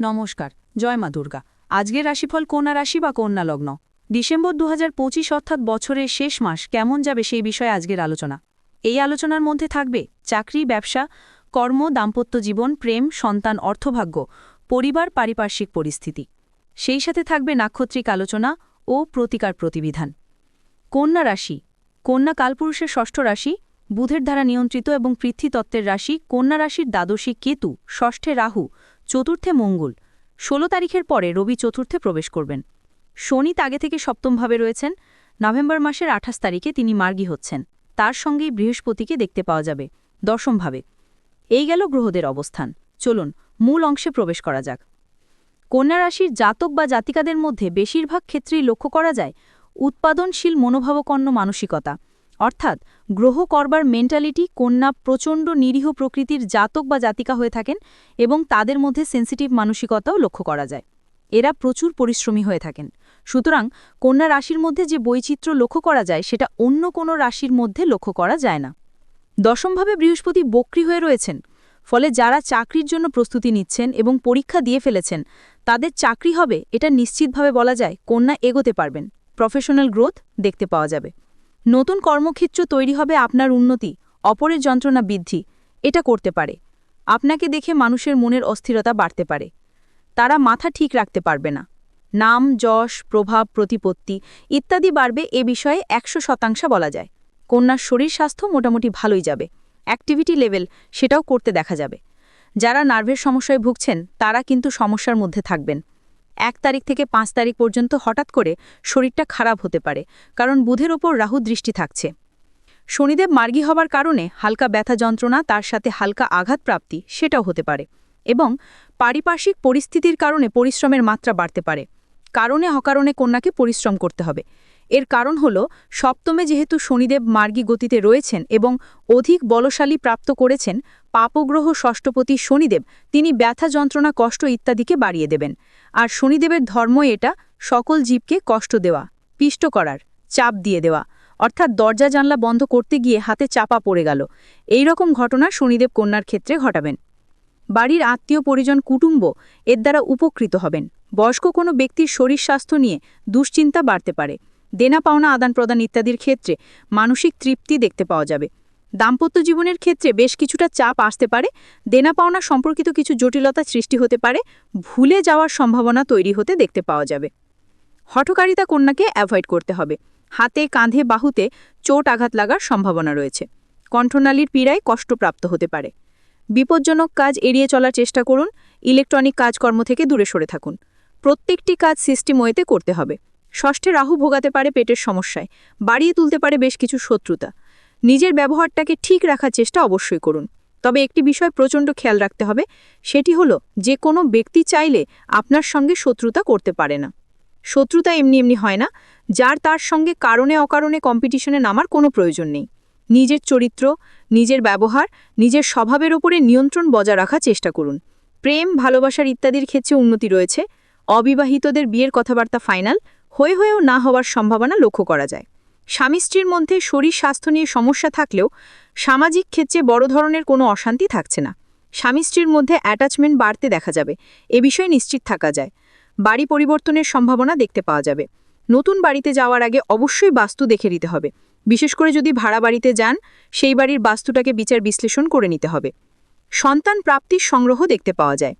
নমস্কার, জয় মা দুর্গা। আজকের রাশিফল কন্যা রাশি বা কন্যা লগ্ন। ডিসেম্বর দু হাজার পঁচিশ অর্থাৎ বছরের শেষ মাস কেমন যাবে সেই বিষয়ে আজকের আলোচনা। এই আলোচনার মধ্যে থাকবে চাকরি, ব্যবসা, কর্ম, দাম্পত্য জীবন, প্রেম, সন্তান, অর্থভাগ্য, পরিবার, পারিপার্শ্বিক পরিস্থিতি। সেই সাথে থাকবে নাক্ষত্রিক আলোচনা ও প্রতিকার প্রতিবিধান। কন্যা রাশি। কন্যা কালপুরুষের ষষ্ঠ রাশি, বুধের দ্বারা নিয়ন্ত্রিত এবং পৃথ্বীতত্ত্বের রাশি, কন্যা রাশির দ্বাদশী কেতু, ষষ্ঠে রাহু চতুর্থে মঙ্গল। ষোলো তারিখের পরে রবি চতুর্থে প্রবেশ করবেন। শনি আগে থেকে সপ্তমভাবে রয়েছেন। নভেম্বর মাসের আঠাশ তারিখে তিনি মার্গী হচ্ছেন। তার সঙ্গেই বৃহস্পতিকে দেখতে পাওয়া যাবে দশমভাবে এই গেল গ্রহদের অবস্থান। চলুন, মূল অংশে প্রবেশ করা যাক। কন্যা রাশির জাতক বা জাতিকাদের মধ্যে বেশিরভাগ ক্ষেত্রেই লক্ষ্য করা যায় উৎপাদনশীল মনোভাবকন্ন মানসিকতা। অর্থাৎ গ্রহ করবার মেন্টালিটি কন্যা প্রচণ্ড নিরীহ প্রকৃতির জাতক বা জাতিকা হয়ে থাকেন এবং তাদের মধ্যে সেন্সিটিভ মানসিকতাও লক্ষ্য করা যায়। এরা প্রচুর পরিশ্রমী হয়ে থাকেন। সুতরাং কন্যা রাশির মধ্যে যে বৈচিত্র্য লক্ষ্য করা যায়, সেটা অন্য কোনো রাশির মধ্যে লক্ষ্য করা যায় না। দশমভাবে বৃহস্পতি বক্রি হয়ে রয়েছেন। ফলে যারা চাকরির জন্য প্রস্তুতি নিচ্ছেন এবং পরীক্ষা দিয়ে ফেলেছেন, তাদের চাকরি হবে, এটা নিশ্চিতভাবে বলা যায়, কন্যা এগোতে পারবেন। প্রফেশনাল গ্রোথ দেখতে পাওয়া যাবে। নতুন কর্মক্ষেত্র তৈরি হবে আপনার উন্নতি, অপরের যন্ত্রণা বৃদ্ধি, এটা করতে পারে। আপনাকে দেখে মানুষের মনের অস্থিরতা বাড়তে পারে। তারা মাথা ঠিক রাখতে পারবে না। নাম, যশ, প্রভাব, প্রতিপত্তি ইত্যাদি বাড়বে এ বিষয়ে একশো শতাংশ বলা যায়। কন্যার শরীর স্বাস্থ্য মোটামুটি ভালোই যাবে। অ্যাক্টিভিটি লেভেল সেটাও করতে দেখা যাবে। যারা নার্ভের সমস্যায় ভুগছেন, তারা কিন্তু সমস্যার মধ্যে থাকবেন। এক তারিখ থেকে পাঁচ তারিখ পর্যন্ত হঠাৎ করে শরীরটা খারাপ হতে পারে, কারণ বুধের ওপর রাহু দৃষ্টি থাকছে। শনিদেব মার্গী হবার কারণে হালকা ব্যথা যন্ত্রণা, তার সাথে হালকা আঘাত প্রাপ্তি সেটাও হতে পারে এবং পারিপার্শ্বিক পরিস্থিতির কারণে পরিশ্রমের মাত্রা বাড়তে পারে। কারণে অকারণে কন্যাকে পরিশ্রম করতে হবে। এর কারণ হল, সপ্তমে যেহেতু শনিদেব মার্গী গতিতে রয়েছেন এবং অধিক বলশালী প্রাপ্ত করেছেন, পাপগ্রহ ষষ্ঠপতি শনিদেব তিনি ব্যথা যন্ত্রণা কষ্ট ইত্যাদিকে বাড়িয়ে দেবেন। আর শনিদেবের ধর্ম এটা, সকল জীবকে কষ্ট দেওয়া, পিষ্ট করার, চাপ দিয়ে দেওয়া। অর্থাৎ দরজা জানলা বন্ধ করতে গিয়ে হাতে চাপা পড়ে গেল। এই রকম ঘটনা শনিদেব কন্যার ক্ষেত্রে ঘটাবেন। বাড়ির আত্মীয় পরিজন কুটুম্ব এর দ্বারা উপকৃত হবেন। বয়স্ক কোনো ব্যক্তির শরীর স্বাস্থ্য নিয়ে দুশ্চিন্তা বাড়তে পারে। দেনা পাওনা, আদান প্রদান ইত্যাদির ক্ষেত্রে মানসিক তৃপ্তি দেখতে পাওয়া যাবে। দাম্পত্য জীবনের ক্ষেত্রে বেশ কিছুটা চাপ আসতে পারে। দেনা পাওনা সম্পর্কিত কিছু জটিলতা সৃষ্টি হতে পারে। ভুলে যাওয়ার সম্ভাবনা তৈরি হতে দেখতে পাওয়া যাবে। হঠকারিতা কন্যাকে অ্যাভয়েড করতে হবে। হাতে, কাঁধে, বাহুতে চোট আঘাত লাগার সম্ভাবনা রয়েছে। কণ্ঠনালীর পীড়ায় কষ্টপ্রাপ্ত হতে পারে। বিপজ্জনক কাজ এড়িয়ে চলার চেষ্টা করুন। ইলেকট্রনিক কাজকর্ম থেকে দূরে সরে থাকুন। প্রত্যেকটি কাজ সিস্টেম ওয়েতে করতে হবে। ষষ্ঠে রাহু ভোগাতে পারে পেটের সমস্যায়। বাড়িয়ে তুলতে পারে বেশ কিছু শত্রুতা। নিজের ব্যবহারটাকে ঠিক রাখার চেষ্টা অবশ্যই করুন। তবে একটি বিষয় প্রচণ্ড খেয়াল রাখতে হবে, সেটি হলো যে কোনো ব্যক্তি চাইলে আপনার সঙ্গে শত্রুতা করতে পারে না। শত্রুতা এমনি এমনি হয় না, যার তার সঙ্গে কারণে অকারণে কম্পিটিশনে নামার কোনো প্রয়োজন নেই। নিজের চরিত্র, নিজের ব্যবহার, নিজের স্বভাবের ওপরে নিয়ন্ত্রণ বজায় রাখার চেষ্টা করুন। প্রেম, ভালোবাসার ইত্যাদির ক্ষেত্রে উন্নতি রয়েছে। অবিবাহিতদের বিয়ের কথাবার্তা ফাইনাল হয়ে হয়েও না হওয়ার সম্ভাবনা লক্ষ্য করা যায়। স্বামী স্ত্রীর মধ্যে শরীর স্বাস্থ্য নিয়ে সমস্যা থাকলেও সামাজিক ক্ষেত্রে বড় ধরনের কোনো অশান্তি থাকছে না। স্বামী স্ত্রীর মধ্যে অ্যাটাচমেন্ট বাড়তে দেখা যাবে। এ বিষয়ে নিশ্চিত থাকা যায়। বাড়ি পরিবর্তনের সম্ভাবনা দেখতে পাওয়া যাবে। নতুন বাড়িতে যাওয়ার আগে অবশ্যই বাস্তু দেখে নিতে হবে। বিশেষ করে যদি ভাড়া বাড়িতে যান, সেই বাড়ির বাস্তুটাকে বিচার বিশ্লেষণ করে নিতে হবে। সন্তান প্রাপ্তির সংগ্রহ দেখতে পাওয়া যায়।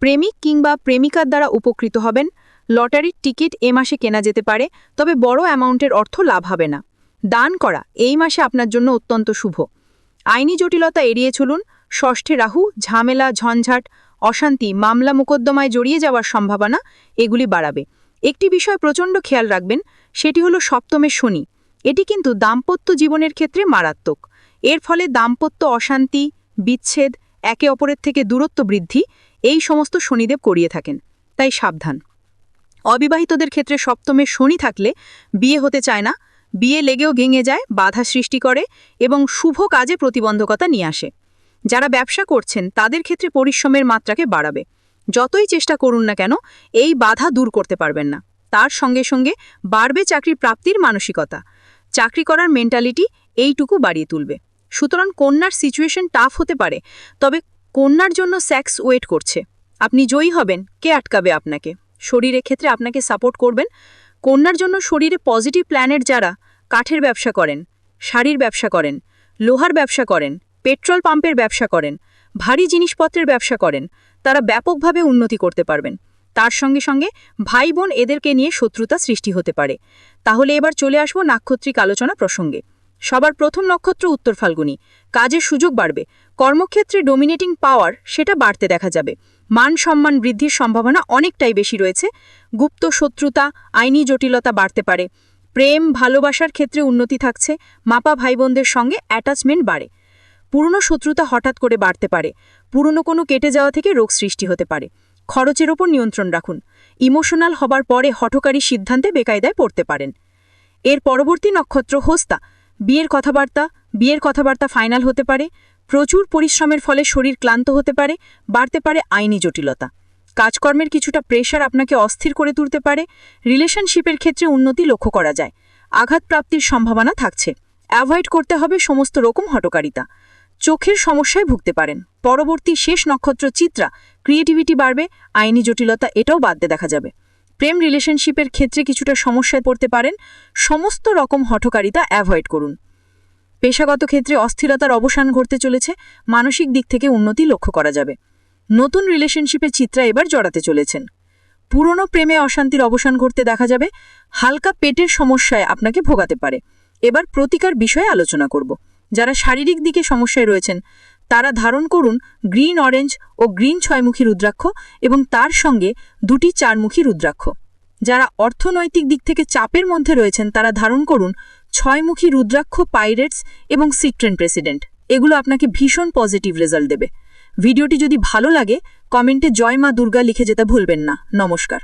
প্রেমিক কিংবা প্রেমিকার দ্বারা উপকৃত হবেন। লটারির টিকিট এ মাসে কেনা যেতে পারে, তবে বড় অ্যামাউন্টের অর্থ লাভ হবে না। দান করা এই মাসে আপনার জন্য অত্যন্ত শুভ। আইনি জটিলতা এড়িয়ে চলুন, ষষ্ঠে রাহু, ঝামেলা, ঝঞ্ঝাট, অশান্তি, মামলা মোকদ্দমায় জড়িয়ে যাওয়ার সম্ভাবনা, এগুলি বাড়াবে। একটি বিষয় প্রচণ্ড খেয়াল রাখবেন, সেটি হলো সপ্তমের শনি। এটি কিন্তু দাম্পত্য জীবনের ক্ষেত্রে মারাত্মক। এর ফলে দাম্পত্য অশান্তি, বিচ্ছেদ, একে অপরের থেকে দূরত্ব বৃদ্ধি, এই সমস্ত শনিদেব করিয়ে থাকেন। তাই সাবধান। অবিবাহিতদের ক্ষেত্রে সপ্তমে শনি থাকলে বিয়ে হতে চায় না। বিয়ে লেগেও ভেঙে যায়, বাধা সৃষ্টি করে এবং শুভ কাজে প্রতিবন্ধকতা নিয়ে আসে। যারা ব্যবসা করছেন, তাদের ক্ষেত্রে পরিশ্রমের মাত্রাকে বাড়াবে। যতই চেষ্টা করুন না কেন, এই বাধা দূর করতে পারবেন না। তার সঙ্গে সঙ্গে বাড়বে চাকরি প্রাপ্তির মানসিকতা। চাকরি করার মেন্টালিটি এইটুকু বাড়িয়ে তুলবে। সুতরাং কন্যার সিচুয়েশন টাফ হতে পারে, তবে কন্যার জন্য স্যাক্স ওয়েট করছে। আপনি জয়ী হবেন, কে আটকাবে আপনাকে? শরীরের ক্ষেত্রে আপনাকে সাপোর্ট করবেন। কন্যার জন্য শরীরে পজিটিভ প্ল্যানেট যারা, কাঠের ব্যবসা করেন, শাড়ির ব্যবসা করেন, লোহার ব্যবসা করেন পেট্রোল পাম্পের ব্যবসা করেন, ভারী জিনিসপত্রের ব্যবসা করেন, তারা ব্যাপকভাবে উন্নতি করতে পারবেন। তার সঙ্গে সঙ্গে ভাই বোন এদেরকে নিয়ে শত্রুতা সৃষ্টি হতে পারে। তাহলে এবার চলে আসব নাক্ষত্রিক আলোচনা প্রসঙ্গে। সবার প্রথম নক্ষত্র উত্তর ফাল্গুনি। কাজের সুযোগ বাড়বে। কর্মক্ষেত্রে ডোমিনেটিং পাওয়ার সেটা বাড়তে দেখা যাবে। মান সম্মান বৃদ্ধির সম্ভাবনা অনেকটাই বেশি রয়েছে। গুপ্ত শত্রুতা, আইনি জটিলতা বাড়তে পারে। প্রেম, ভালোবাসার ক্ষেত্রে উন্নতি থাকছে। মাপা ভাইবোনদের সঙ্গে অ্যাটাচমেন্ট বাড়ে। পুরনো শত্রুতা হঠাৎ করে বাড়তে পারে। পুরনো কোনো কেটে যাওয়া থেকে রোগ সৃষ্টি হতে পারে। খরচের ওপর নিয়ন্ত্রণ রাখুন। ইমোশনাল হবার পরে হঠকারী সিদ্ধান্তে বেকায়দায় পড়তে পারেন। এর পরবর্তী নক্ষত্র হোস্তা। বিয়ের কথাবার্তা বিয়ের কথাবার্তা ফাইনাল হতে পারে। প্রচুর পরিশ্রমের ফলে শরীর ক্লান্ত হতে পারে, বাড়তে পারে আইনি জটিলতা। কাজকর্মের কিছুটা প্রেশার আপনাকে অস্থির করে তুলতে পারে রিলেশনশিপের ক্ষেত্রে উন্নতি লক্ষ্য করা যায়। আঘাত প্রাপ্তির সম্ভাবনা থাকছে। অ্যাভয়েড করতে হবে সমস্ত রকম হটকারিতা। চোখের সমস্যায় ভুগতে পারেন। পরবর্তী শেষ নক্ষত্র চিত্রা ক্রিয়েটিভিটি বাড়বে, আইনি জটিলতা এটাও বাদতে দেখা যাবে। প্রেম রিলেশনশিপের ক্ষেত্রে কিছুটা সমস্যায় পড়তে পারেন। সমস্ত রকম হঠকারিতা অ্যাভয়েড করুন। পেশাগত ক্ষেত্রে অস্থিরতার অবসান ঘটতে চলেছে, মানসিক দিক থেকে উন্নতি লক্ষ্য করা যাবে। নতুন রিলেশনশিপের চিত্রা এবার জড়াতে চলেছেন। পুরনো প্রেমে অশান্তির অবসান ঘটতে দেখা যাবে, হালকা পেটের সমস্যায় আপনাকে ভোগাতে পারে। এবার প্রতিকার বিষয়ে আলোচনা করব। যারা শারীরিক দিকে সমস্যায় রয়েছেন, তারা ধারণ করুন গ্রিন অরেঞ্জ ও গ্রিন ছয়মুখী রুদ্রাক্ষ এবং তার সঙ্গে দুটি চারমুখী রুদ্রাক্ষ। যারা অর্থনৈতিক দিক থেকে চাপের মধ্যে রয়েছেন, তারা ধারণ করুন ছয়মুখী রুদ্রাক্ষ, পাইরেটস এবং সিট্রেন প্রেসিডেন্ট এগুলো আপনাকে ভীষণ পজিটিভ রেজাল্ট দেবে। ভিডিওটি যদি ভালো লাগে কমেন্টে জয় মা দুর্গা লিখে যেতে ভুলবেন না। নমস্কার।